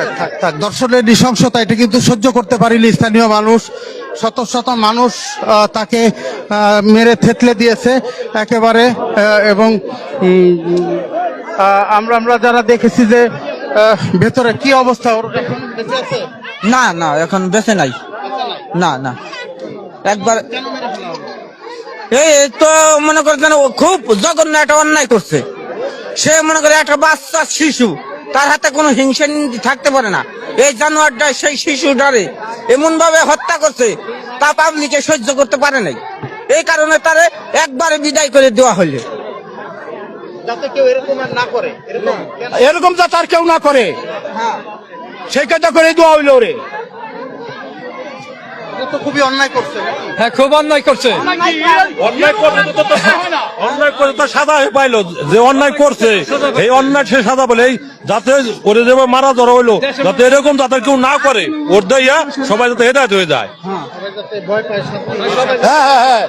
থাক, থাক, থাক। দর্শনের নৃশংসতা এটা কিন্তু সহ্য করতে পারিনি স্থানীয় মানুষ। শত শত মানুষ তাকে মেরে থেতলে দিয়েছে একেবারে এবং আমরা আমরা যারা দেখেছি যে ভেতরে কি অবস্থা ওর এখন বেঁচে আছে? না না এখন বেঁচে নাই। না না। একবার এই তো মনে করছেন খুব জঘন্য একটা অন্যায় করছে। সে মনে করে একটা বাচ্চা শিশু। তার হাতে কোনো হিংসা নীতি থাকতে পারে না। এই জানোয়ারটা সেই শিশুটারে এমন ভাবে হত্যা করছে তা পাবলিকে সহ্য করতে পারে নাই। এই কারণে তারে একবারে বিদায় করে দেওয়া হলো যাতে কেউ এরকম আর না করে এরকম কেন? তার কেউ না করে সেই কথা করে দেওয়া হইল রে তো খুবই অন্যায় করছে হ্যাঁ খুব অন্যায় করছে। অন্যায় করতে তো তো অন্যায় করে তো সাদা হয়ে পাইলো যে অন্যায় করছে। এই অন্যায় সে সাদা বলে যাতে করে যে মারা ধরা হইল যাতে এরকম যাতে কেউ না করে ওর দেয়া সবাই যাতে হেদায়ত হয়ে যায়। হ্যাঁ হ্যাঁ হ্যাঁ।